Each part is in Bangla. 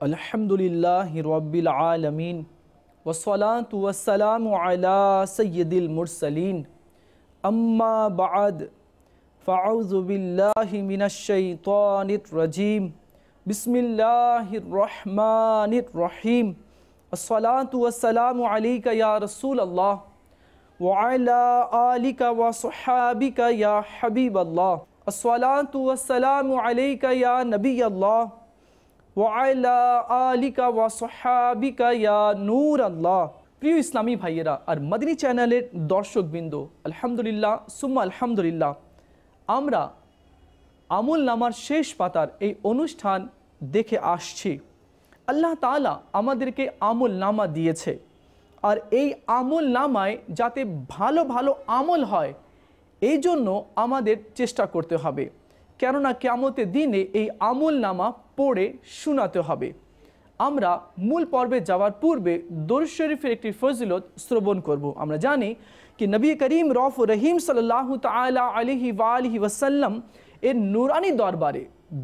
الحمد للہ رب العالمین والصلاة والسلام على سید المرسلین اما بعد فعوذ باللہ من الشیطان الرجیم بسم اللہ الرحمن الرحیم الصلاة والسلام علیکہ یا رسول اللہ وعلا آلکہ وصحابکہ یا حبیب اللہ الصلاة والسلام علیکہ یا نبی اللہ আলিকা ওয়া সোহাবিকা ইয়া প্রিয় ইসলামী ভাইয়েরা আর মাদিনী চ্যানেলের দর্শকবৃন্দ আলহামদুলিল্লাহ সুম্মা আলহামদুলিল্লাহ আমরা আমুল নামার শেষ পাতার এই অনুষ্ঠান দেখে আসছি আল্লাহ তালা আমাদেরকে আমল নামা দিয়েছে আর এই আমল নামায় যাতে ভালো ভালো আমল হয় এই জন্য আমাদের চেষ্টা করতে হবে কেননা কেমতের দিনে এই আমল নামা পড়ে শোনাতে হবে। আমরা মূল পর্বে যাওয়ার পূর্বে দরুদ শরীফের একটি ফজিলত শ্রবণ করব। আমরা জানি কি নবী করিম রফ রহিম সাল্লাহ তালা আলিহি ওয়ালিহি ওয়াসাল্লাম এর নুরানি দরবারে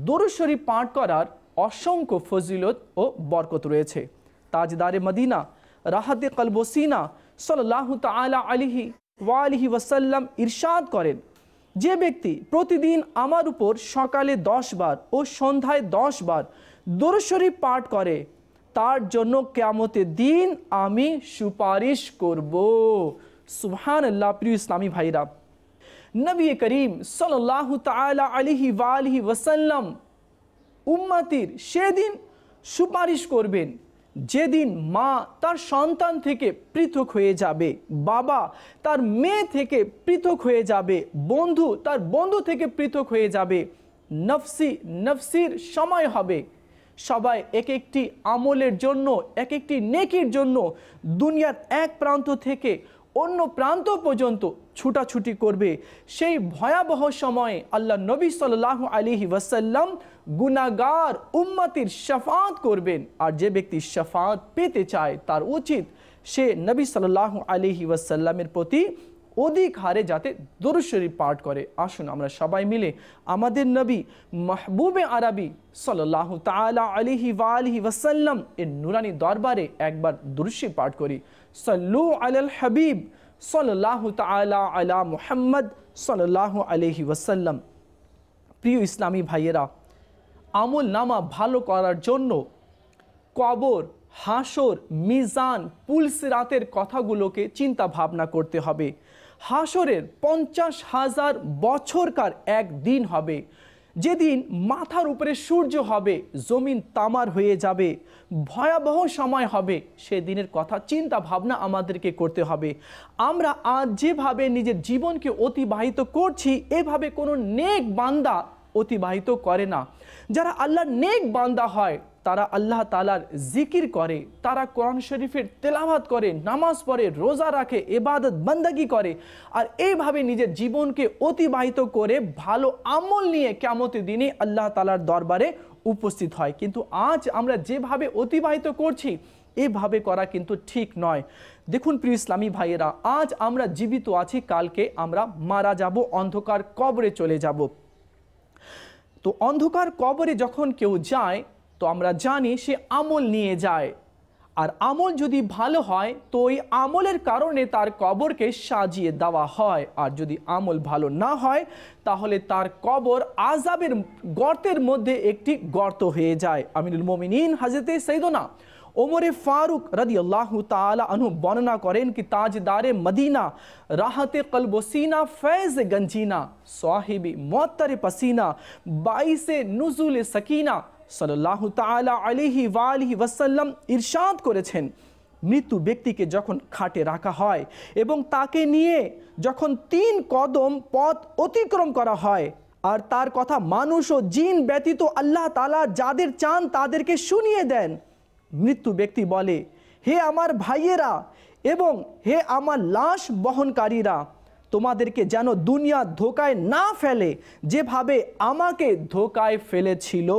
দরুদ শরীফ পাঠ করার অসংখ্য ফজিলত ও বরকত রয়েছে। তাজদারে মদিনা, রাহাতে কলবসিনা সাল্লাহ তালা আলিহি ওয়ালিহি ওয়াসাল্লাম ইরশাদ করেন। যে ব্যক্তি প্রতিদিন আমার উপর সকালে দশ বার ও সন্ধ্যায় দশ বার দরশরী পাঠ করে, তার জন্য কেমতের দিন আমি সুপারিশ করব। সুবহান আল্লাহ প্রিয় ইসলামী ভাইরা। নবী করিম সাল্লাহ তালা আলিহি ওয়ালিহি ওয়াসাল্লাম উম্মাতির সেদিন সুপারিশ করবেন। যেদিন মা তার সন্তান থেকে পৃথক হয়ে যাবে, বাবা তার মেয়ে থেকে পৃথক হয়ে যাবে, বন্ধু তার বন্ধু থেকে পৃথক হয়ে যাবে, নফসি নফসির সময় হবে। সবাই এক একটি আমলের জন্য এক একটি নেকির জন্য দুনিয়ার এক প্রান্ত থেকে অন্য প্রান্ত পর্যন্ত ছুটাছুটি করবে। সেই ভয়াবহ সময়ে আল্লাহ নবী সাল্লাহ আলিহি ওয়াসাল্লাম গুনাগার উম্মতির শফাত করবেন। আর যে ব্যক্তি শফাত পেতে চায়, তার উচিত সে নবী সাল্লাহ আলিহি ওয়াসাল্লামের প্রতি অধিক হারে যাতে দরুশরী পাঠ করে। আসুন আমরা সবাই মিলে আমাদের নবী মাহবুবে আরবি সাল্লাহ তালা আলিহি ওয়ালিহি ওয়াসাল্লাম এর নুরানি দরবারে একবার দুরুশি পাঠ করি। সাল্লু আলাল হাবিব সাল্লাহ তালা আলা মুহাম্মদ সাল্লাহ আলহি ওয়াসাল্লাম। প্রিয় ইসলামী ভাইয়েরা, আমল নামা ভালো করার জন্য কবর হাসর মিজান পুলসিরাতের কথাগুলোকে চিন্তা ভাবনা করতে হবে। হাসরের পঞ্চাশ হাজার বছরকার এক দিন হবে। যেদিন মাথার উপরে সূর্য হবে, জমিন তামার হয়ে যাবে, ভয়াবহ সময় হবে, সেদিনের কথা চিন্তা ভাবনা আমাদেরকে করতে হবে। আমরা আজ যেভাবে নিজের জীবনকে অতিবাহিত করছি, এভাবে কোনো নেক বান্দা অতিবাহিত করে না। যারা আল্লাহর নেক বান্দা হয় তারা আল্লাহ তালার জিকির করে, তারা কোরআন শরীফের তেলাভাত করে, নামাজ পড়ে, রোজা রাখে এবাদত বন্দাগি করে আর এইভাবে নিজের জীবনকে অতিবাহিত করে ভালো আমল নিয়ে কেমতের দিনে আল্লাহ তালার দরবারে উপস্থিত হয়। কিন্তু আজ আমরা যেভাবে অতিবাহিত করছি, এভাবে করা কিন্তু ঠিক নয়। দেখুন প্রিয় ইসলামী ভাইয়েরা, আজ আমরা জীবিত আছি, কালকে আমরা মারা যাব, অন্ধকার কবরে চলে যাব। তো অন্ধকার কবরে যখন কেউ যায় তো আমরা জানি সে আমল নিয়ে যায়। আর আমল যদি ভালো হয়, তো ওই আমলের কারণে তার কবরকে সাজিয়ে দেওয়া হয়। আর যদি আমল ভালো না হয়, তাহলে তার কবর আজাবের গর্তের মধ্যে একটি গর্ত হয়ে যায়। আমিনুল মোমিনিন হাজরতে সৈদনা ওমরে ফারুক রদি আল্লাহ তালা আনহু বর্ণনা করেন কি, তাজদারে মদিনা রাহতে কলবসিনা ফैज গঞ্জিনা, সাহিবি মোত্তর পসিনা বাইসে নুজুল সকিনা সাল্লাহ তালা আলিহি ওয়ালিহি ওয়াসাল্লাম ইরশাদ করেছেন, মৃত্যু ব্যক্তিকে যখন খাটে রাখা হয় এবং তাকে নিয়ে যখন তিন কদম পথ অতিক্রম করা হয়, আর তার কথা মানুষ ও জিন ব্যতীত আল্লাহ তালা যাদের চান তাদেরকে শুনিয়ে দেন, মৃত্যু ব্যক্তি বলে, হে আমার ভাইয়েরা এবং হে আমার লাশ বহনকারীরা, তোমাদেরকে যেন দুনিয়া ধোকায় না ফেলে, যেভাবে আমাকে ধোকায় ফেলেছিল।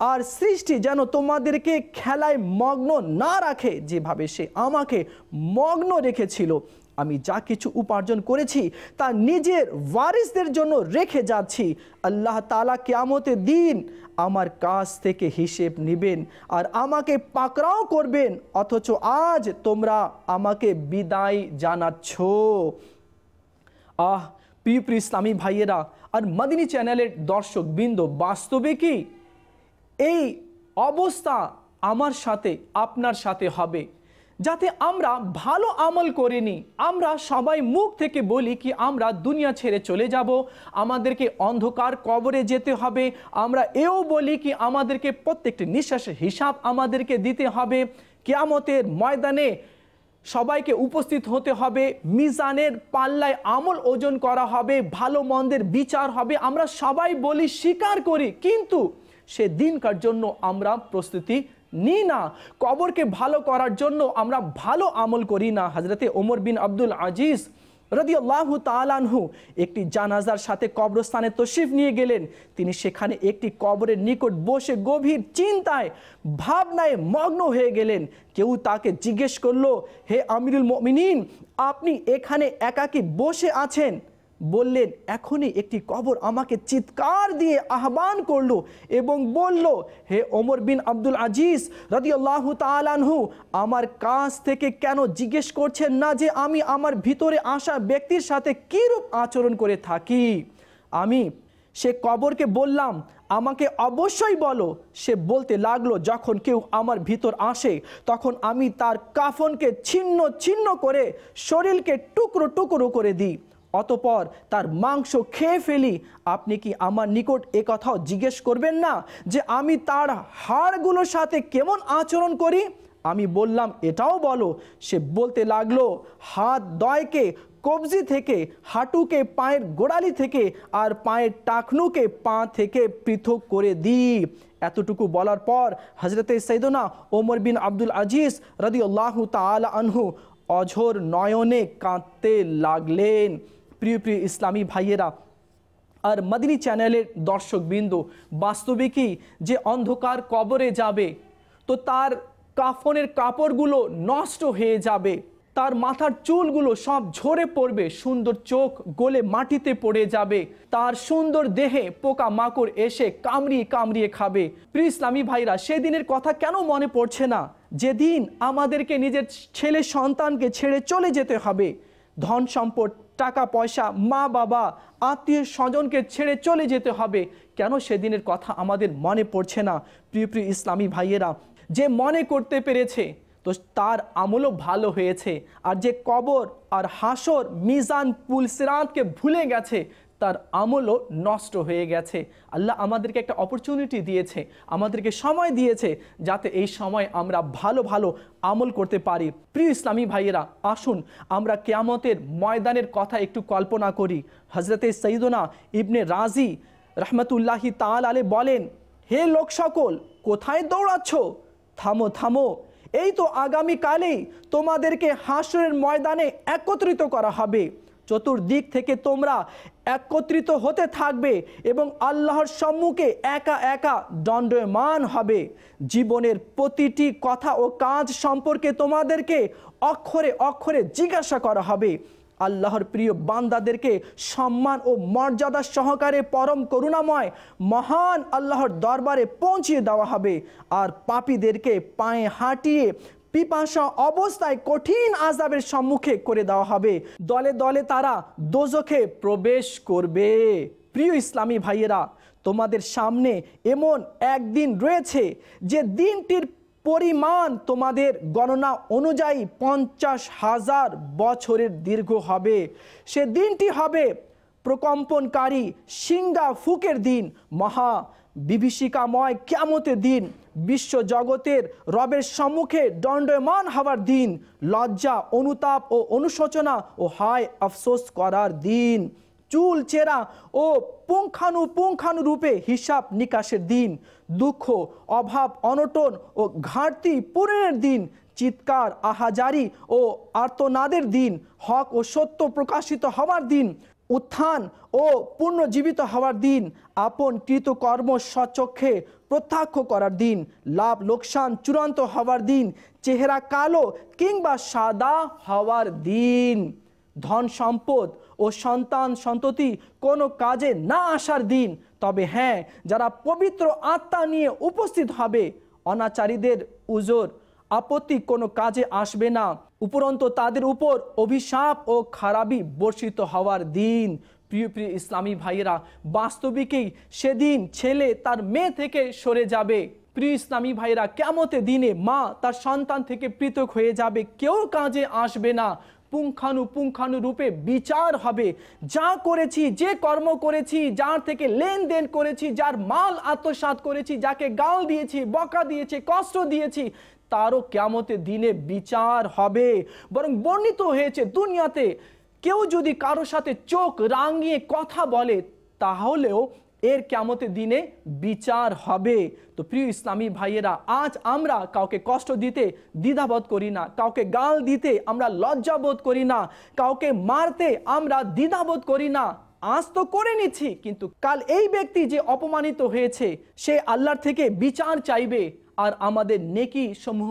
আর সৃষ্টি যেন তোমাদেরকে খেলায় মগ্ন না রাখে, যেভাবে সে আমাকে মগ্ন রেখেছিল। আমি যা কিছু উপার্জন করেছি, তা নিজের ওয়ারিসদের জন্য রেখে যাচ্ছি। আল্লাহ তালা কেয়ামতের দিন আমার কাছ থেকে হিসেব নেবেন আর আমাকে পাকড়াও করবেন, অথচ আজ তোমরা আমাকে বিদায় জানাচ্ছ। আহ, প্রিয় ইসলামী ভাইয়েরা, আর মদিনী চ্যানেলের দর্শক বৃন্দ বাস্তবে কি? এই অবস্থা আমার সাথে, আপনার সাথে হবে। যাতে আমরা ভালো আমল করে নিই। আমরা সবাই মুখ থেকে বলি কি, আমরা দুনিয়া ছেড়ে চলে যাব। আমাদেরকে অন্ধকার কবরে যেতে হবে। আমরা এও বলি কি, আমাদেরকে প্রত্যেকটি নিঃশ্বাসের হিসাব আমাদেরকে দিতে হবে। কেয়ামতের ময়দানে সবাইকে উপস্থিত হতে হবে। মিজানের পাল্লায় আমল ওজন করা হবে। ভালো মন্দের বিচার হবে। আমরা সবাই বলি, স্বীকার করি। কিন্তু সে দিনকার জন্য আমরা প্রস্তুতি নিই না? কবরকে ভালো করার জন্য আমরা ভালো আমল করি না। হজরতে ওমর বিন আব্দুল আজিজ রদিয়াল্লাহ তালানহু একটি জানাজার সাথে কবরস্থানে তশরিফ নিয়ে গেলেন। তিনি সেখানে একটি কবরের নিকট বসে গভীর চিন্তায়, ভাবনায় মগ্ন হয়ে গেলেন। কেউ তাকে জিজ্ঞেস করল, হে আমিরুল মমিনিন, আপনি এখানে একাকি বসে আছেন? বললেন, এখনই একটি কবর আমাকে চিৎকার দিয়ে আহ্বান করল এবং বলল, হে ওমর বিন আব্দুল আজিজ রদিয়াল্লাহু তালানহু আমার কাছ থেকে কেন জিজ্ঞেস করছেন না যে আমি আমার ভিতরে আসা ব্যক্তির সাথে কীরূপ আচরণ করে থাকি? আমি সে কবরকে বললাম, আমাকে অবশ্যই বলো। সে বলতে লাগল, যখন কেউ আমার ভিতর আসে, তখন আমি তার কাফনকে ছিন্ন ছিন্ন করে শরীরকে টুকরো টুকরো করে দিই। অতপর তার মাংস খেয়ে ফেলি। আপনি কি আমার নিকট এ কথাও জিজ্ঞেস করবেন না যে আমি তার হাড়গুলোর সাথে কেমন আচরণ করি? আমি বললাম, এটাও বলো। সে বলতে লাগল, হাত দয়কে, কবজি থেকে, হাঁটুকে, পায়ের গোড়ালি থেকে আর পায়ের টাকনুকে পা থেকে পৃথক করে দিই এতটুকু বলার পর হজরতে সৈদনা ওমর বিন আব্দুল আজিজ রদি আল্লাহ তালা আনহু অঝোর নয়নে কাঁদতে লাগলেন। প্রিয় প্রিয় ইসলামী ভাইয়েরা, আর মদিনী চ্যানেলের দর্শকবৃন্দ, বাস্তবে কি যে অন্ধকার কবরে যাবে, তো তার কাফনের কাপড়গুলো নষ্ট হয়ে যাবে, তার মাথার চুলগুলো সব ঝরে পড়বে, সুন্দর চোখ গলে মাটিতে পড়ে যাবে, তার সুন্দর দেহে পোকা মাকড় এসে কামড়িয়ে কামড়িয়ে খাবে। প্রিয় ইসলামী ভাইরা, সেদিনের কথা কেন মনে পড়ছে না? যেদিন আমাদেরকে নিজের ছেলে সন্তানকে ছেড়ে চলে যেতে হবে, ধন সম্পদ টাকা পয়সা মা, বাবা, আত্মীয় স্বজনকে ছেড়ে চলে যেতে হবে। কেন সেদিনের কথা আমাদের মনে পড়ছে না, প্রিয় প্রিয় ইসলামী ভাইয়েরা? যে মনে করতে পেরেছে, তো তার আমলও ভালো হয়েছে। আর যে কবর আর হাসর মিজান পুলসিরাতকে ভুলে গেছে তার আমলও নষ্ট হয়ে গেছে। আল্লাহ আমাদেরকে একটা অপরচুনিটি দিয়েছে, আমাদেরকে সময় দিয়েছে যাতে এই সময় আমরা ভালো ভালো আমল করতে পারি। প্রিয় ইসলামী ভাইয়েরা, আসুন আমরা কেয়ামতের ময়দানের কথা একটু কল্পনা করি। হজরতে সঈদনা ইবনে রাজি রহমতুল্লাহি তাল আলে বলেন, হে লোক সকল, কোথায় দৌড়াচ্ছ? থামো থামো। এই তো আগামীকালেই তোমাদেরকে হাসরের ময়দানে একত্রিত করা হবে। চতুর্দিক থেকে তোমরা একত্রিত হতে থাকবে এবং আল্লাহর সম্মুখে একা একা দণ্ডমান হবে। জীবনের প্রতিটি কথা ও কাজ সম্পর্কে তোমাদেরকে অক্ষরে অক্ষরে জিজ্ঞাসা করা হবে। আল্লাহর প্রিয় বান্দাদেরকে সম্মান ও মর্যাদা সহকারে পরম করুণাময়, মহান আল্লাহর দরবারে পৌঁছিয়ে দেওয়া হবে। আর পাপীদেরকে পায়ে হাঁটিয়ে পিপাসা অবস্থায় কঠিন আজাবের সম্মুখে করে দেওয়া হবে। দলে দলে তারা দোজখে প্রবেশ করবে। প্রিয় ইসলামী ভাইয়েরা, তোমাদের সামনে এমন একদিন রয়েছে যে দিনটির পরিমাণ তোমাদের গণনা অনুযায়ী পঞ্চাশ হাজার বছরের দীর্ঘ হবে। সে দিনটি হবে প্রকম্পনকারী সিঙ্গা ফুকের দিন, মহা বিভীষিকাময় ক্যামতের দিন বিশ্ব জগতের রবের সম্মুখে দণ্ডমান হওয়ার দিন, লজ্জা, অনুতাপ ও অনুশোচনা ও হায় আফসোস করার দিন, চুল চেরা ও পুঙ্খানু রূপে হিসাব নিকাশের দিন, দুঃখ, অভাব, অনটন ও ঘাটতি পূরণের দিন, চিৎকার, আহাজারি ও আর্তনাদের দিন, হক ও সত্য প্রকাশিত হওয়ার দিন উত্থান ও পুনর্জীবিত হওয়ার দিন, আপন কৃতকর্ম স্বচক্ষে প্রত্যক্ষ করার দিন, লাভ লোকসান চূড়ান্ত হওয়ার দিন, চেহারা কালো কিংবা সাদা হওয়ার দিন। ধন সম্পদ ও সন্তান সন্ততি কোনো কাজে না আসার দিন। তবে হ্যাঁ যারা পবিত্র আত্মা নিয়ে উপস্থিত হবে, অনাচারীদের উজোর, আপত্তি কোনো কাজে আসবে না। উপরন্তু তাদের উপর অভিশাপ ও খারাপি বর্ষিত হওয়ার দিন। প্রিয় প্রিয় ইসলামী ভাইয়েরা, বাস্তবিকেই সেদিন ছেলে তার মেয়ে থেকে সরে যাবে। প্রিয় ইসলামী ভাইরা কেমতে দিনে মা তার সন্তান থেকে পৃথক হয়ে যাবে। কেউ কাজে আসবে না। পুঙ্খানু রূপে বিচার হবে। যা করেছি, যে কর্ম করেছি, যার থেকে লেনদেন করেছি, যার মাল আত্মসাৎ করেছি, যাকে গাল দিয়েছি, বকা দিয়েছি, কষ্ট দিয়েছি তারও কেমতে দিনে বিচার হবে। বরং বর্ণিত হয়েছে, দুনিয়াতে কেউ যদি কারও সাথে চোখ রাঙিয়ে কথা বলে, তাহলেও এর কেমতে দিনে বিচার হবে। তো প্রিয় ইসলামী ভাইয়েরা, আজ আমরা কাউকে কষ্ট দিতে দ্বিধাবোধ করি না, কাউকে গাল দিতে আমরা লজ্জাবোধ করি না, কাউকে মারতে আমরা দ্বিধাবোধ করি না। আজ তো করে নিচ্ছি, কিন্তু কাল এই ব্যক্তি যে অপমানিত হয়েছে, সে আল্লাহর থেকে বিচার চাইবে। আর আমাদের নেকি সমূহ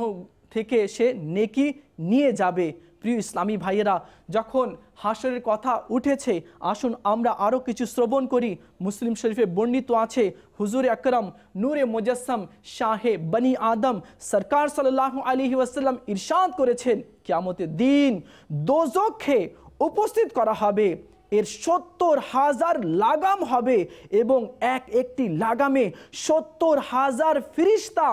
থেকে সে নেকি নিয়ে যাবে। প্রিয় ইসলামী ভাইয়েরা, যখন হাসরের কথা উঠেছে, আসুন আমরা আরও কিছু শ্রবণ করি। মুসলিম শরীফে বর্ণিত আছে, হুজুর আকরম নূরে মুজাসম শাহে বনি আদম সরকার সাল্লাহ আলী ওয়াসাল্লাম ইরশাদ করেছেন, কেয়ামতের দিন দোজখে উপস্থিত করা হবে। এর সত্তর হাজার লাগাম হবে এবং এক একটি লাগামে সত্তর হাজার ফিরিস্তা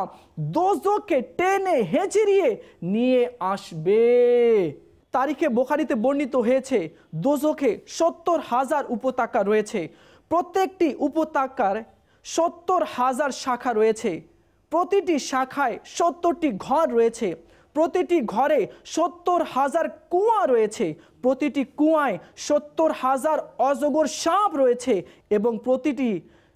দোজকে টেনে হেঁচড়িয়ে নিয়ে আসবে। তারিখে বোখারিতে বর্ণিত হয়েছে, দোজখে সত্তর হাজার উপত্যকা রয়েছে। প্রত্যেকটি উপত্যকার সত্তর হাজার শাখা রয়েছে। প্রতিটি শাখায় সত্তরটি ঘর রয়েছে। প্রতিটি ঘরে সত্তর হাজার কুয়া রয়েছে। প্রতিটি কুয়ায় সত্তর হাজার অজগর সাপ রয়েছে এবং প্রতিটি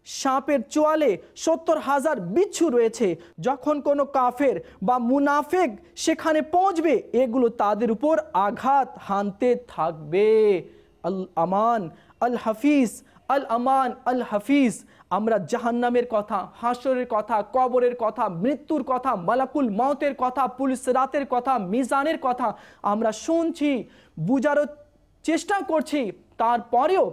সাপের চোয়ালে সত্তর হাজার বিচ্ছু রয়েছে। যখন কোনো কাফের বা মুনাফেক সেখানে পৌঁছবে, এগুলো তাদের উপর আঘাত হানতে থাকবে। আল আমান আল হাফিজ আল আমান আল হাফিজ আমরা জাহান্নামের কথা হাসরের কথা, কবরের কথা, মৃত্যুর কথা, মালাকুল মতের কথা, পুলিশ রাতের কথা, মিজানের কথা আমরা শুনছি বুঝারও চেষ্টা করছি, তারপরেও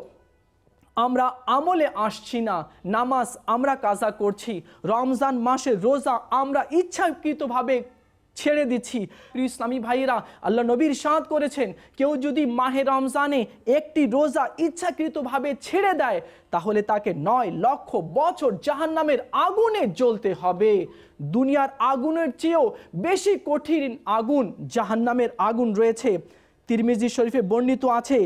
আমরা আমলে আসছি না, নামাজ আমরা কাজা করছি, রমজান মাসে রোজা আমরা ইচ্ছাকৃতভাবে ছেড়ে দিচ্ছি। প্রিয় ইসলামী ভাইয়েরা, আল্লাহ নবীর সাঁত করেছেন, কেউ যদি মাহে রমজানে একটি রোজা ইচ্ছাকৃতভাবে ছেড়ে দেয়, তাহলে তাকে নয় লক্ষ বছর জাহান্নামের আগুনে জ্বলতে হবে। দুনিয়ার আগুনের চেয়েও বেশি কঠিন আগুন, জাহান্নামের আগুন রয়েছে। তিরমিজি শরীফে বর্ণিত আছে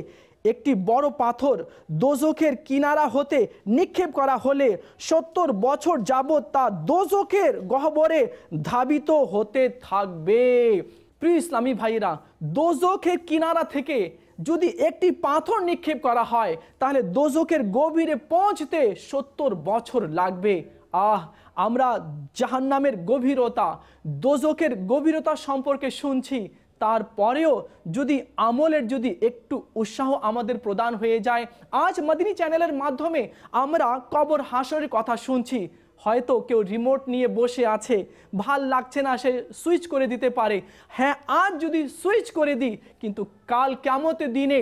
একটি বড় পাথর দোজখের কিনারা হতে নিক্ষেপ করা হলে সত্তর বছর যাবৎ তা দোজখের গহ্বরে ধাবিত হতে থাকবে। প্রিয় ইসলামী ভাইরা দোজখের কিনারা থেকে যদি একটি পাথর নিক্ষেপ করা হয়, তাহলে দোজখের গভীরে পৌঁছতে সত্তর বছর লাগবে। আহ, আমরা জাহান্নামের গভীরতা, দোজখের গভীরতা সম্পর্কে শুনছি। তারপরেও যদি আমলের যদি একটু উৎসাহ আমাদের প্রদান হয়ে যায়, আজ মদিনী চ্যানেলের মাধ্যমে আমরা কবর হাসরের কথা শুনছি। হয়তো কেউ রিমোট নিয়ে বসে আছে, ভালো লাগছে না সে সুইচ করে দিতে পারে। হ্যাঁ আজ যদি সুইচ করে দিই, কিন্তু কাল কেমতে দিনে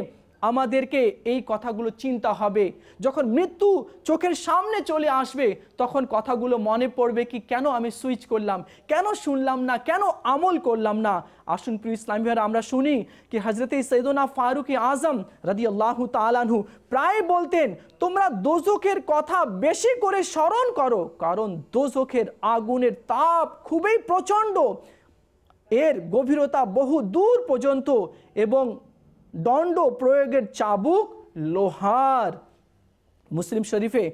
আমাদেরকে এই কথাগুলো চিন্তা হবে। যখন মৃত্যু চোখের সামনে চলে আসবে, তখন কথাগুলো মনে পড়বে কি, কেন আমি সুইচ করলাম? কেন শুনলাম না? কেন আমল করলাম না? আসুন প্রিয় ইসলামী আমরা শুনি কি হজরত সৈদনা ফারুক আজম রাদি আল্লাহ তালানহু প্রায় বলতেন, তোমরা দোজখের কথা বেশি করে স্মরণ করো, কারণ দোজখের আগুনের তাপ খুবই প্রচণ্ড। এর গভীরতা বহু দূর পর্যন্ত এবং দণ্ড প্রয়োগের চাবুক লোহার। মুসলিম শরীফে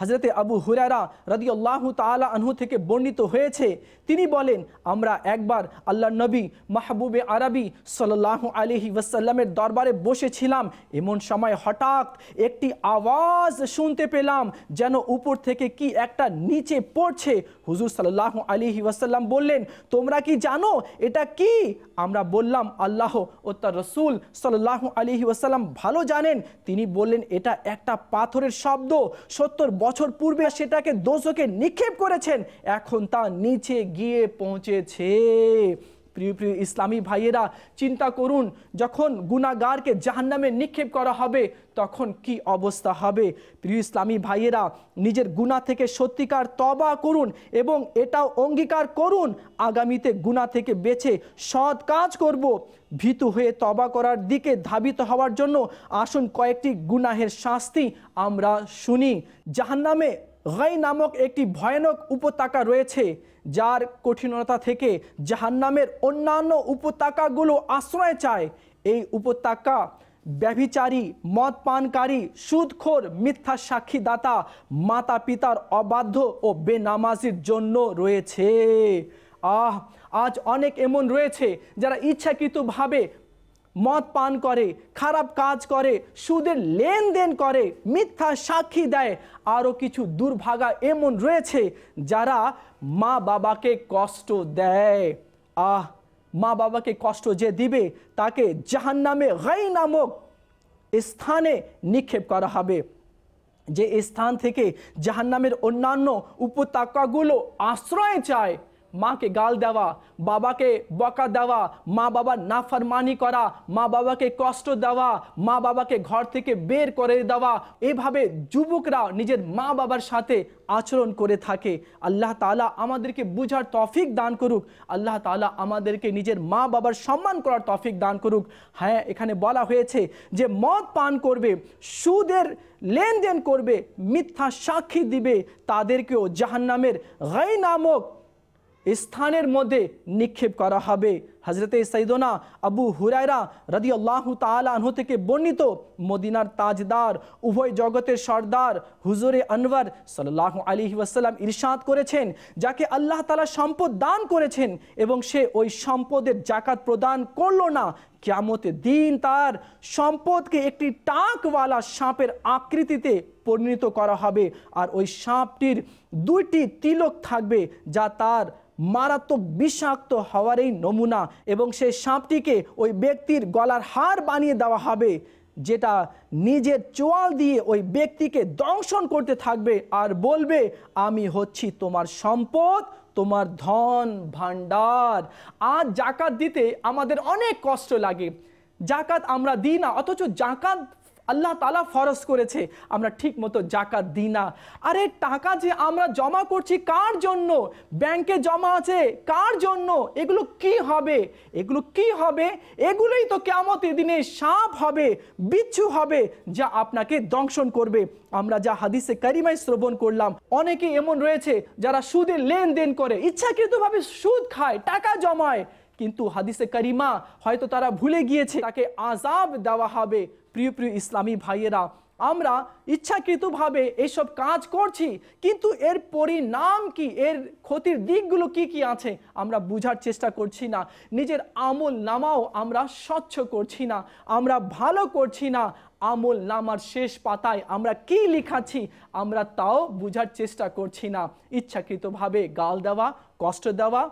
হজরতে আবু হুরারা রদি আল্লাহ তালা আনহু থেকে বর্ণিত হয়েছে। তিনি বলেন, আমরা একবার আল্লাহ নবী মাহবুবে আরবি সাল্লাহ আলহি ওয়াসাল্লামের দরবারে বসেছিলাম। এমন সময় হঠাৎ একটি আওয়াজ শুনতে পেলাম যেন উপর থেকে কি একটা নিচে পড়ছে। হুজুর সাল্লাহ আলহি ওয়াসাল্লাম বললেন, তোমরা কি জানো এটা কি? আমরা বললাম, আল্লাহ ও তার রসুল সাল্লাহ আলহি ওয়াসাল্লাম ভালো জানেন। তিনি বললেন, এটা একটা পাথরের শব্দ। সত্তর বছর পূর্বে সেটাকে দোষকে নিক্ষেপ করেছেন এখন তা নিচে গিয়ে পৌঁছেছে। প্রিয় প্রিয় ইসলামী ভাইয়েরা, চিন্তা করুন, যখন গুণাগারকে জাহান্নামে নিক্ষেপ করা হবে, তখন কি অবস্থা হবে? প্রিয় ইসলামী ভাইয়েরা, নিজের গুণা থেকে সত্যিকার তবা করুন এবং এটাও অঙ্গীকার করুন, আগামীতে গুণা থেকে বেছে সৎ কাজ করব। ভীতু হয়ে তবা করার দিকে ধাবিত হওয়ার জন্য আসুন কয়েকটি গুনাহের শাস্তি আমরা শুনি। জাহান্নামে গাই নামক একটি ভয়ানক উপত্যকা রয়েছে, যার কঠিনতা থেকে জাহান্নামের অন্যান্য উপত্যকাগুলো আশ্রয় চায়। এই উপত্যকা ব্যভিচারী মদ পানকারী সুদখোর, মিথ্যা সাক্ষীদাতা মাতা পিতার অবাধ্য ও বেনামাজির জন্য রয়েছে। আহ, আজ অনেক এমন রয়েছে যারা ইচ্ছাকৃতভাবে মদ পান করে, খারাপ কাজ করে, সুদের লেনদেন করে, মিথ্যা সাক্ষী দেয়। আরও কিছু দুর্ভাগা এমন রয়েছে যারা মা বাবাকে কষ্ট দেয়। আহ, মা বাবাকে কষ্ট যে দিবে, তাকে জাহান্নামে গাই নামক স্থানে নিক্ষেপ করা হবে। যে স্থান থেকে জাহান্নামের অন্যান্য উপত্যকাগুলো আশ্রয় চায় মাকে গাল দেওয়া, বাবাকে বকা দেওয়া, মা বাবার নাফরমানি করা, মা বাবাকে কষ্ট দেওয়া, মা বাবাকে ঘর থেকে বের করে দেওয়া, এভাবে যুবকরা নিজের মা বাবার সাথে আচরণ করে থাকে। আল্লাহ তালা আমাদেরকে বুঝার তফিক দান করুক। আল্লাহ তালা আমাদেরকে নিজের মা বাবার সম্মান করার তফিক দান করুক। হ্যাঁ এখানে বলা হয়েছে যে মদ পান করবে, সুদের লেনদেন করবে, মিথ্যা সাক্ষী দিবে, তাদেরকেও জাহান্নামের গাই নামক স্থানের মধ্যে নিক্ষেপ করা হবে। হজরতে সৈদনা আবু হুরায়রা রদি আল্লাহ তালাহ থেকে বর্ণিত মদিনার তাজদার, উভয় জগতের সর্দার হুজুরে আনওয়ার সাল্লাহ আলী ওয়াসাল্লাম ইরশাদ করেছেন, যাকে আল্লাহ তালা সম্পদ দান করেছেন এবং সে ওই সম্পদের জাকাত প্রদান করল না। কেমতে দিন তার সম্পদকে একটি টাকওয়ালা সাপের আকৃতিতে পরিণত করা হবে আর ওই সাপটির দুইটি তিলক থাকবে যা তার মারাত্মক বিষাক্ত হওয়ার এই নমুনা। এবং সেই সাপটিকে ওই ব্যক্তির গলার হার বানিয়ে দেওয়া হবে, যেটা নিজের চোয়াল দিয়ে ওই ব্যক্তিকে দংশন করতে থাকবে আর বলবে, আমি হচ্ছি তোমার সম্পদ, তোমার ধন, ভাণ্ডার। আজ জাকাত দিতে আমাদের অনেক কষ্ট লাগে। জাকাত আমরা দিই না, অথচ জাকাত আল্লাহ তালা ফরজ করেছে। আমরা ঠিক মতো জাকাত দিই না। আরে, টাকা যে আমরা জমা করছি কার জন্য? ব্যাংকে জমা আছে, কার জন্য? এগুলো কি হবে? এগুলো কি হবে? এগুলোই তো কেমতের দিনে সাপ হবে, বিচ্ছু হবে, যা আপনাকে দংশন করবে। আমরা যা হাদিসে কারিমাই শ্রবণ করলাম, অনেকে এমন রয়েছে যারা সুদের লেনদেন করে, ইচ্ছাকৃতভাবে সুদ খায়, টাকা জমায়। কিন্তু হাদিসে করিমা হয়তো তারা ভুলে গিয়েছে, তাকে আজাব দেওয়া হবে। প্রিয় প্রিয় ইসলামী ভাইয়েরা, আমরা ইচ্ছাকৃতভাবে এইসব কাজ করছি, কিন্তু এর পরিণাম কি, এর ক্ষতির দিকগুলো কি কি আছে, আমরা বুঝার চেষ্টা করছি না। নিজের আমল নামাও আমরা স্বচ্ছ করছি না, আমরা ভালো করছি না। আমল নামার শেষ পাতায় আমরা কি লিখাচ্ছি, আমরা তাও বুঝার চেষ্টা করছি না। ইচ্ছাকৃতভাবে গাল দেওয়া, কষ্ট দেওয়া,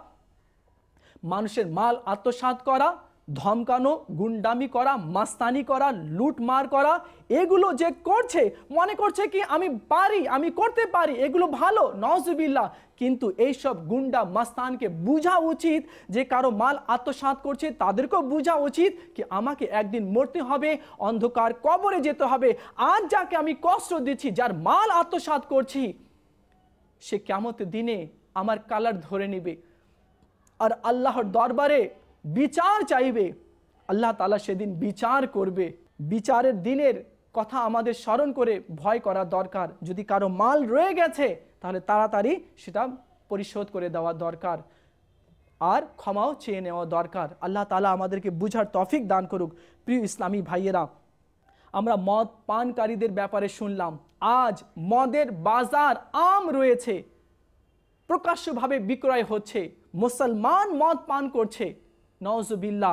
মানুষের মাল আত্মসাত করা ধমকানো, গুন্ডামি করা, মাস্তানি করা লুটমার করা, এগুলো যে করছে, মনে করছে কি আমি পারি, আমি করতে পারি, এগুলো ভালো নজবিল্লা কিন্তু এইসব গুন্ডা মাস্তানকে বোঝা উচিত যে কারও মাল আত্মসাত করছে, তাদেরকেও বোঝা উচিত কি আমাকে একদিন মরতে হবে, অন্ধকার কবরে যেতে হবে, আজ যাকে আমি কষ্ট দিচ্ছি, যার মাল আত্মসাত করছি, সে কেমতের দিনে আমার কালার ধরে নিবে। আর আল্লাহর দরবারে বিচার চাইবে, আল্লাহ তালা সেদিন বিচার করবে। বিচারের দিনের কথা আমাদের স্মরণ করে ভয় করা দরকার। যদি কারও মাল রয়ে গেছে, তাহলে তাড়াতাড়ি সেটা পরিশোধ করে দেওয়া দরকার। আর ক্ষমাও চেয়ে নেওয়া দরকার। আল্লাহ তালা আমাদেরকে বুঝার তফিক দান করুক। প্রিয় ইসলামী ভাইয়েরা, আমরা মদ পানকারীদের ব্যাপারে শুনলাম। আজ মদের বাজার আম রয়েছে। প্রকাশ্যভাবে বিক্রয় হচ্ছে। মুসলমান মদ পান করছে। নওজবিল্লা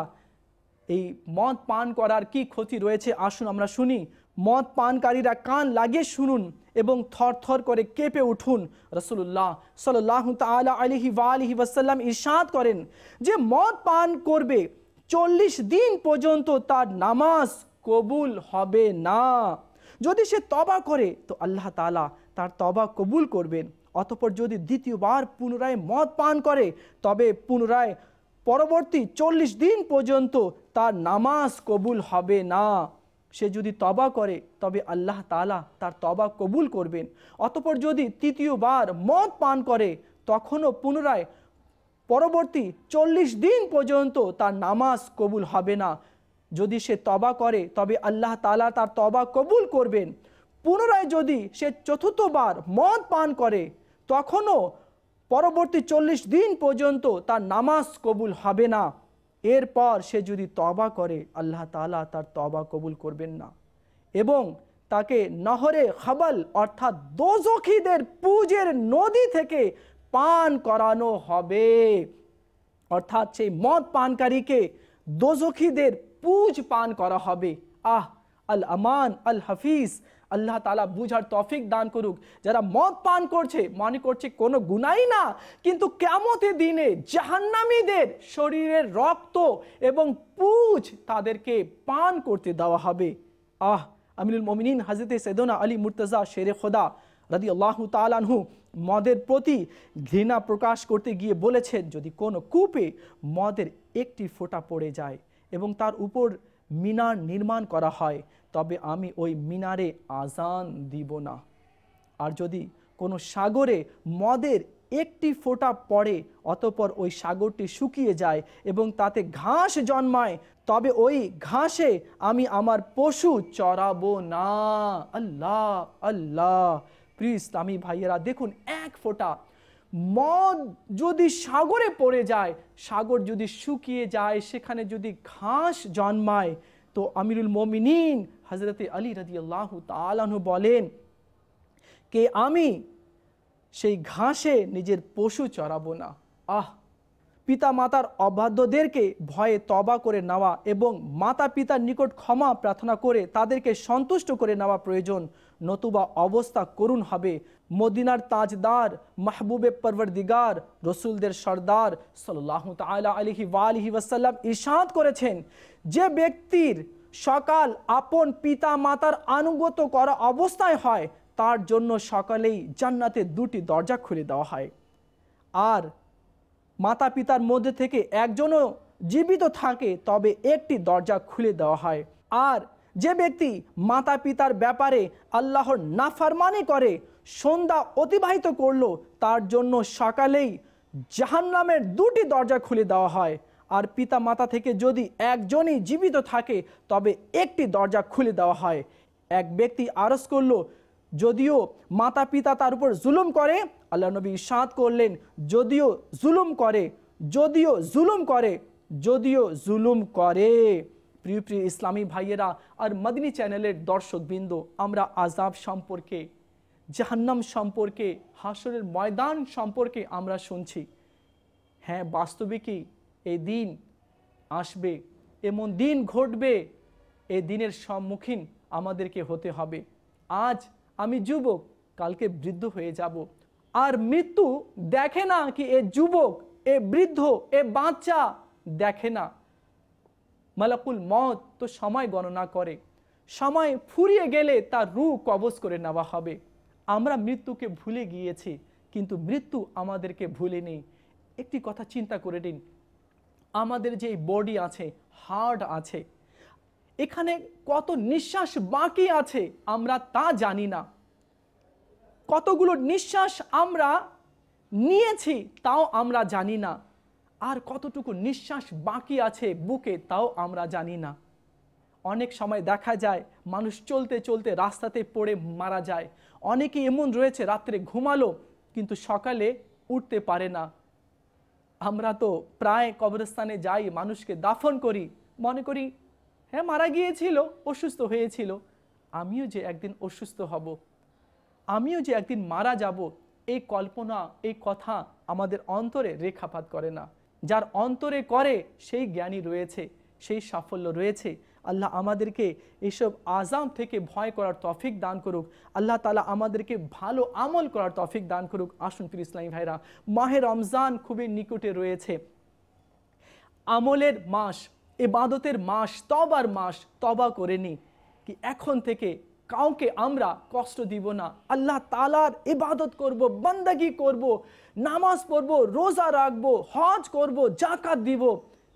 এই মদ পান করার কি ক্ষতি রয়েছে? আসুন আমরা শুনি। মদ পানকারীরা কান লাগিয়ে শুনুন এবং থর থর করে কেঁপে উঠুন। রসুল্লাহ সাল্লাহ তালা আলহি আলহি ওয়াসাল্লাম ইরশাদ করেন যে মদ পান করবে চল্লিশ দিন পর্যন্ত তার নামাজ কবুল হবে না। যদি সে তবা করে, তো আল্লাহ তালা তার তবা কবুল করবেন। অতপর যদি দ্বিতীয়বার পুনরায় মদ পান করে, তবে পুনরায় পরবর্তী চল্লিশ দিন পর্যন্ত তার নামাজ কবুল হবে না। সে যদি তবা করে, তবে আল্লাহ তালা তার তবা কবুল করবেন। অতপর যদি তৃতীয়বার মদ পান করে, তখনও পুনরায় পরবর্তী চল্লিশ দিন পর্যন্ত তার নামাজ কবুল হবে না। যদি সে তবা করে, তবে আল্লাহ তালা তার তবা কবুল করবেন। পুনরায় যদি সে চতুর্থবার মদ পান করে, তখনও পরবর্তী চল্লিশ দিন পর্যন্ত তার নামাজ কবুল হবে না। এরপর সে যদি তবা করে, আল্লাহ তালা তার তবা কবুল করবেন না। এবং তাকে নহরে খাবাল অর্থাৎ দোজখিদের পূজের নদী থেকে পান করানো হবে। অর্থাৎ সেই মদ পানকারীকে দোজখিদের পুজ পান করা হবে। আহ আল আমান আল হাফিজ আল্লাহ তালা বুঝার তফিক দান করুক। যারা মদ পান করছে, মনে করছে কোনো গুনাই না, কিন্তু কেমতে দিনে জাহান্নামীদের শরীরের রক্ত এবং পুজ তাদেরকে পান করতে দেওয়া হবে। আহ আমিনুল মমিনিন হাজরতে সেদনা আলী মুর্তজা শেরে খোদা রাদি আল্লাহ তালানহু মদের প্রতি ঘৃণা প্রকাশ করতে গিয়ে বলেছেন, যদি কোনো কূপে মদের একটি ফোঁটা পড়ে যায় এবং তার উপর মিনার নির্মাণ করা হয় তবে আমি ওই মিনারে আজান দিব না। আর যদি কোনো সাগরে মদের একটি ফোঁটা পড়ে, অতপর ওই সাগরটি শুকিয়ে যায় এবং তাতে ঘাস জন্মায়, তবে ওই ঘাসে আমি আমার পশু চড়াবো না। আল্লাহ আল্লাহ। প্রিয় ইসলামী ভাইয়েরা, দেখুন এক ফোঁটা। মদ যদি সাগরে পড়ে যায়, সাগর যদি শুকিয়ে যায়, সেখানে যদি ঘাস জন্মায় তো আমিরুল মমিনিন হজরতে আলী রাজি আল্লাহ তালাহু বলেন, কে আমি, সেই ঘাসে নিজের পশু চড়াবো না। আহ পিতা মাতার অবাধ্যদেরকে ভয়ে তবা করে নেওয়া এবং মাতা পিতার নিকট ক্ষমা প্রার্থনা করে তাদেরকে সন্তুষ্ট করে নেওয়া প্রয়োজন। নতুবা অবস্থা করুণ হবে। মদিনার তাজদার, মাহবুবে পরবরদিগার, রসুলদের সর্দার সাল্লাহ তালা আলহি ওয়ালিহি ওয়াসাল্লাম ইশাদ করেছেন, যে ব্যক্তির সকাল আপন পিতা মাতার আনুগত করা অবস্থায় হয়, তার জন্য সকালেই জান্নাতে দুটি দরজা খুলে দেওয়া হয়। আর মাতা পিতার মধ্যে থেকে একজনও জীবিত থাকে, তবে একটি দরজা খুলে দেওয়া হয়। আর যে ব্যক্তি মাতা পিতার ব্যাপারে আল্লাহর নাফারমানি করে, সন্ধ্যা অতিবাহিত করল, তার জন্য সকালেই জাহান্নামের দুটি দরজা খুলে দেওয়া হয়। আর পিতা মাতা থেকে যদি একজনই জীবিত থাকে, তবে একটি দরজা খুলে দেওয়া হয়। এক ব্যক্তি আরস করল, যদিও মাতা পিতা তার উপর জুলুম করে, আল্লাহ নবী সাঁত করলেন, যদিও জুলুম করে, যদিও জুলুম করে, যদিও জুলুম করে। প্রিয় প্রিয় ইসলামী ভাইয়েরা আর মদিনী চ্যানেলের দর্শকবৃন্দ, আমরা আজাব সম্পর্কে, জাহান্নাম সম্পর্কে হাসরের ময়দান সম্পর্কে আমরা শুনছি। হ্যাঁ বাস্তবিকই এই দিন আসবে? এমন দিন ঘটবে? এই দিনের সম্মুখীন আমাদেরকে হতে হবে। আজ আমি যুবক, কালকে বৃদ্ধ হয়ে যাব। আর মৃত্যু দেখে না কি এ যুবক, এ বৃদ্ধ, এ বাচ্চা দেখে না। মালাকুল মত তো সময় গণনা করে। সময় ফুরিয়ে গেলে তার রু কবজ করে নেওয়া হবে। আমরা মৃত্যুকে ভুলে গিয়েছি, কিন্তু মৃত্যু আমাদেরকে ভুলে নেই একটি কথা চিন্তা করে নিন। আমাদের যে বডি আছে হার্ট আছে, এখানে কত নিঃশ্বাস বাকি আছে আমরা তা জানি না। কতগুলো নিঃশ্বাস আমরা নিয়েছি, তাও আমরা জানি না। আর কতটুকু নিঃশ্বাস বাকি আছে বুকে, তাও আমরা জানি না। অনেক সময় দেখা যায়, মানুষ চলতে চলতে রাস্তাতে পড়ে মারা যায়। অনেকে এমন রয়েছে, রাত্রে ঘুমালো, কিন্তু সকালে উঠতে পারে না। আমরা তো প্রায় কবরস্থানে যাই, মানুষকে দাফন করি, মনে করি হ্যাঁ মারা গিয়েছিল, অসুস্থ হয়েছিল। আমিও যে একদিন অসুস্থ হব, আমিও যে একদিন মারা যাব, এই কল্পনা, এই কথা আমাদের অন্তরে রেখাপাত করে না। যার অন্তরে করে সেই জ্ঞানী রয়েছে, সেই সাফল্য রয়েছে। আল্লাহ আমাদেরকে এইসব আজাম থেকে ভয় করার তফিক দান করুক। আল্লাহ তালা আমাদেরকে ভালো আমল করার তফিক দান করুক। আসুন ফির ইসলামী ভাইরা, মাহে রমজান খুবই নিকটে রয়েছে। আমলের মাস, এবাদতের মাস তবার মাস তবা করে নি। কি এখন থেকে কাউকে আমরা কষ্ট দিব না। আল্লাহ তালার ইবাদত করব, বন্দাগি করব, নামাজ পড়ব, রোজা রাখব, হজ করব জাকাত দিব।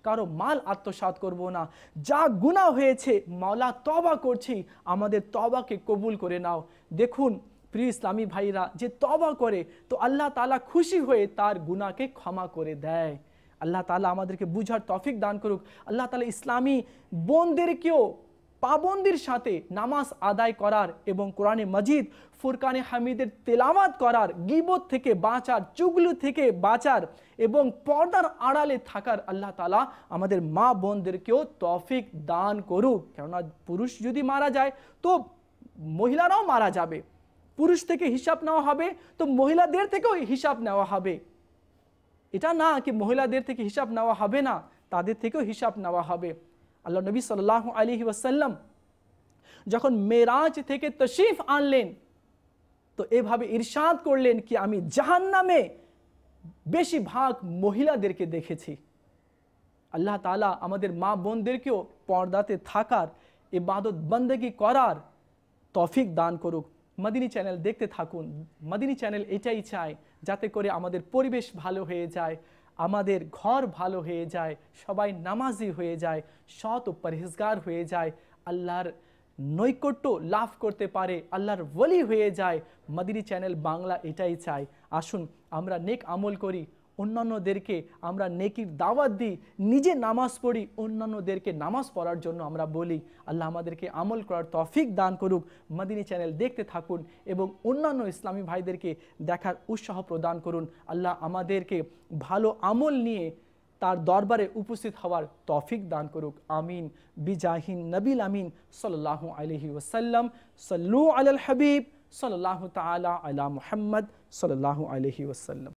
কারও মাল আত্মসাত করব না। যা গুণা হয়েছে, মাওলা তবা করছি, আমাদের তবাকে কবুল করে নাও। দেখুন, প্রিয় ইসলামী ভাইরা, যে তবা করে, তো আল্লাহ তালা খুশি হয়ে তার গুণাকে ক্ষমা করে দেয়। আল্লাহ তালা আমাদেরকে বুঝার তফিক দান করুক। আল্লাহ তালা ইসলামী বোনদেরকেও পাবন্দির সাথে নামাজ আদায় করার এবং কোরআনে মজিদ, ফুরকানে হামিদের তেলাওয়াত করার, গিবত থেকে বাঁচার, চুগলু থেকে বাঁচার এবং পর্দার আড়ালে থাকার আল্লাহ তালা আমাদের মা বোনদেরকেও তফিক দান করুক। কেননা পুরুষ যদি মারা যায়, তো মহিলারাও মারা যাবে। পুরুষ থেকে হিসাব নেওয়া হবে, তো মহিলাদের থেকেও হিসাব নেওয়া হবে। এটা না কি মহিলাদের থেকে হিসাব নেওয়া হবে না, তাদের থেকেও হিসাব নেওয়া হবে। আল্লাহ নবী সাল্লাহ আলী ওয়াসাল্লাম যখন মেরাজ থেকে তশরিফ আনলেন, তো এভাবে ইরশাদ করলেন কি আমি জাহান নামে বেশিরভাগ মহিলাদেরকে দেখেছি। আল্লাহ তালা আমাদের মা বোনদেরকেও পর্দাতে থাকার, ইবাদত বন্দেগি করার তফিক দান করুক। মদিনী চ্যানেল দেখতে থাকুন। মদিনী চ্যানেল এটাই চায় যাতে করে আমাদের পরিবেশ ভালো হয়ে যায়। আমাদের ঘর ভালো হয়ে যায়, সবাই নামাজি হয়ে যায়, সৎ ও পরহেজগার হয়ে যায়, আল্লাহর নৈকট্য লাভ করতে পারে, আল্লাহর বলি হয়ে যায়। মাদিরি চ্যানেল বাংলা এটাই চায়। আসুন আমরা নেক আমল করি অন্যান্যদেরকে আমরা নেকির দাওয়াত দিই, নিজে নামাজ পড়ি, অন্যান্যদেরকে নামাজ পড়ার জন্য আমরা বলি, আল্লাহ আমাদেরকে আমল করার তফিক দান করুক, মদিনী চ্যানেল দেখতে থাকুন এবং অন্যান্য ইসলামী ভাইদেরকে দেখার উৎসাহ প্রদান করুন। আল্লাহ আমাদেরকে ভালো আমল নিয়ে তার দরবারে উপস্থিত হওয়ার তফিক দান করুক। আমিন। বিজাহিন নবিল আমিন। সাল্লাহ আলহি ওসাল্লাম সাল্লু আল হাবিব। সাল্লাহ তালা আলা মুহাম্মদ। সাল্লাহ আলহি ওসাল্লাম